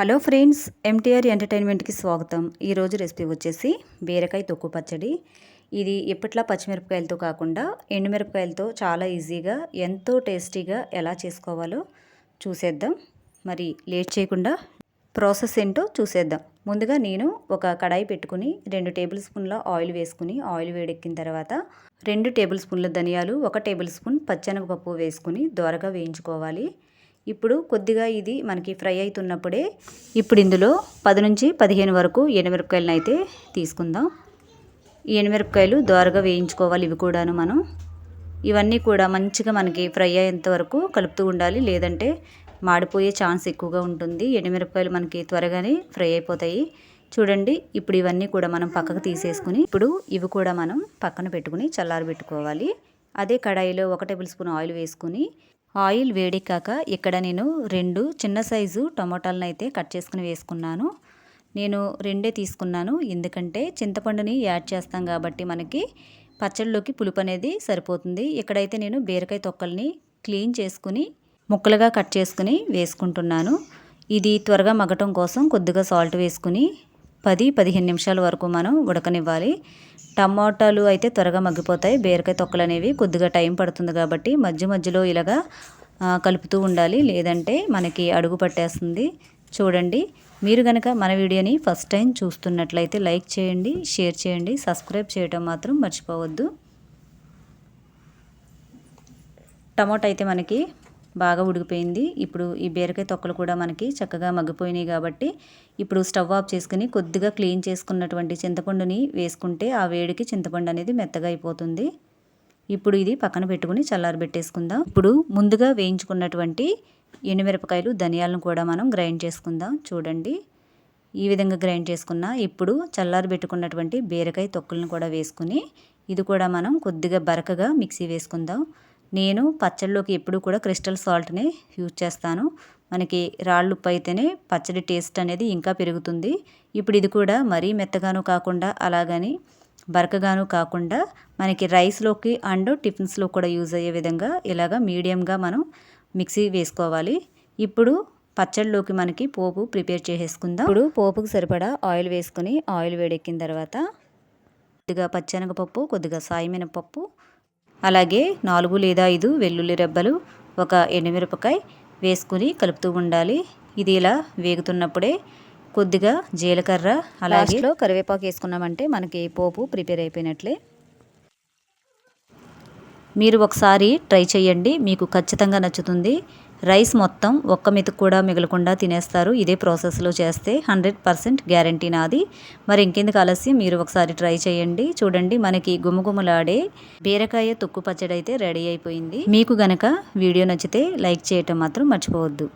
Hello friends NTR ఎంటర్టైన్మెంట్కి స్వాగతం. ఈరోజు recipe వచ్చేసి బీరకాయ తొక్కు పచ్చడి. ఇది ఎప్పట్లా పచ్చిమిరపకాయలతో కాకుండా ఎండుమిరపకాయలతో చాలా ఈజీగా ఎంతో టేస్టీగా ఎలా చేసుకోవాలో చూసేద్దాం. మరి లేట్ చేయకుండా ప్రాసెస్ ఏంటో చూసేద్దాం. ముందుగా నేను ఒక కడాయి పెట్టుకుని రెండు టేబుల్ స్పూన్ల ఆయిల్ వేసుకుని ఆయిల్ వేడెక్కిన తర్వాత రెండు టేబుల్ స్పూన్ల ధనియాలు ఒక టేబుల్ స్పూన్ పచ్చెనగపప్పు వేసుకుని దోరగా వేయించుకోవాలి. ఇప్పుడు కొద్దిగా ఇది మనకి ఫ్రై అవుతున్నప్పుడే ఇప్పుడు ఇందులో పది నుంచి పదిహేను వరకు ఎనిమిరపకాయలను అయితే తీసుకుందాం. ఈ ఎనిమిరపకాయలు దోరగా వేయించుకోవాలి ఇవి కూడాను మనం. ఇవన్నీ కూడా మంచిగా మనకి ఫ్రై అయ్యేంత వరకు కలుపుతూ ఉండాలి. లేదంటే మాడిపోయే ఛాన్స్ ఎక్కువగా ఉంటుంది. ఎండుమిరపకాయలు మనకి త్వరగానే ఫ్రై అయిపోతాయి. చూడండి ఇప్పుడు ఇవన్నీ కూడా మనం పక్కకు తీసేసుకుని ఇప్పుడు ఇవి కూడా మనం పక్కన పెట్టుకుని చల్లారబెట్టుకోవాలి. అదే కడాయిలో ఒక టేబుల్ స్పూన్ ఆయిల్ వేసుకుని ఆయిల్ వేడెక్కాక ఇక్కడ నేను రెండు చిన్న సైజు టమాటాలను అయితే కట్ చేసుకుని వేసుకున్నాను. నేను రెండే తీసుకున్నాను. ఎందుకంటే చింతపండుని యాడ్ చేస్తాం కాబట్టి మనకి పచ్చళ్ళలోకి పులుపు అనేది సరిపోతుంది. ఇక్కడైతే నేను బీరకాయ తొక్కల్ని క్లీన్ చేసుకుని ముక్కలుగా కట్ చేసుకుని వేసుకుంటున్నాను. ఇది త్వరగా మగ్గటం కోసం కొద్దిగా సాల్ట్ వేసుకుని పది పదిహేను నిమిషాల వరకు మనం ఉడకనివ్వాలి. టమాటాలు అయితే త్వరగా మగ్గిపోతాయి. బీరకాయ తొక్కలు అనేవి కొద్దిగా టైం పడుతుంది కాబట్టి మధ్య మధ్యలో ఇలాగా కలుపుతూ ఉండాలి. లేదంటే మనకి అడుగు పట్టేస్తుంది. చూడండి. మీరు కనుక మన వీడియోని ఫస్ట్ టైం చూస్తున్నట్లయితే లైక్ చేయండి షేర్ చేయండి సబ్స్క్రైబ్ చేయటం మాత్రం మర్చిపోవద్దు. టమాటా అయితే మనకి బాగా ఉడికిపోయింది. ఇప్పుడు ఈ బీరకాయ తొక్కలు కూడా మనకి చక్కగా మగ్గిపోయినాయి కాబట్టి ఇప్పుడు స్టవ్ ఆఫ్ చేసుకుని కొద్దిగా క్లీన్ చేసుకున్నటువంటి చింతపండుని వేసుకుంటే ఆ వేడికి చింతపండు అనేది మెత్తగా అయిపోతుంది. ఇప్పుడు ఇది పక్కన పెట్టుకుని చల్లారబెట్టేసుకుందాం ఇప్పుడు ముందుగా వేయించుకున్నటువంటి ఎండుమిరపకాయలు ధనియాలను కూడా మనం గ్రైండ్ చేసుకుందాం. చూడండి. ఈ విధంగా గ్రైండ్ చేసుకున్న ఇప్పుడు చల్లారబెట్టుకున్నటువంటి బీరకాయ తొక్కులను కూడా వేసుకుని ఇది కూడా మనం కొద్దిగా బరకగా మిక్సీ వేసుకుందాం. నేను పచ్చళ్ళలోకి ఎప్పుడు కూడా క్రిస్టల్ సాల్ట్ని యూజ్ చేస్తాను. మనకి రాళ్ళు ఉప్పు అయితేనే పచ్చడి టేస్ట్ అనేది ఇంకా పెరుగుతుంది. ఇప్పుడు ఇది కూడా మరీ మెత్తగాను కాకుండా అలాగని బరకగాను కాకుండా మనకి రైస్లోకి అండ్ టిఫిన్స్లో కూడా యూజ్ అయ్యే విధంగా ఇలాగ మీడియంగా మనం మిక్సీ వేసుకోవాలి. ఇప్పుడు పచ్చళ్ళలోకి మనకి పోపు ప్రిపేర్ చేసేసుకుందాం. ఇప్పుడు పోపుకు సరిపడా ఆయిల్ వేసుకుని ఆయిల్ వేడెక్కిన తర్వాత కొద్దిగా పచ్చెనగపప్పు కొద్దిగా సాయిమినపప్పు అలాగే నాలుగు లేదా ఐదు వెల్లుల్లి రెబ్బలు ఒక ఎండుమిరపకాయ వేసుకుని కలుపుతూ ఉండాలి. ఇది ఇలా వేగుతున్నప్పుడే కొద్దిగా జీలకర్ర అలాగే కరివేపాకు వేసుకున్నామంటే మనకి పోపు ప్రిపేర్ అయిపోయినట్లే. మీరు ఒకసారి ట్రై చేయండి మీకు ఖచ్చితంగా నచ్చుతుంది. రైస్ మొత్తం ఒక్క మెతుకు కూడా మిగలకుండా తినేస్తారు. ఇదే ప్రాసెస్లో చేస్తే హండ్రెడ్ పర్సెంట్ గ్యారంటీ నాది. మరి ఇంకెందుకు ఆలస్యం? మీరు ఒకసారి ట్రై చేయండి. చూడండి మనకి గుమగుమలాడే బీరకాయ తొక్కు పచ్చడి అయితే రెడీ అయిపోయింది. మీకు గనక వీడియో నచ్చితే లైక్ చేయటం మాత్రం మర్చిపోవద్దు.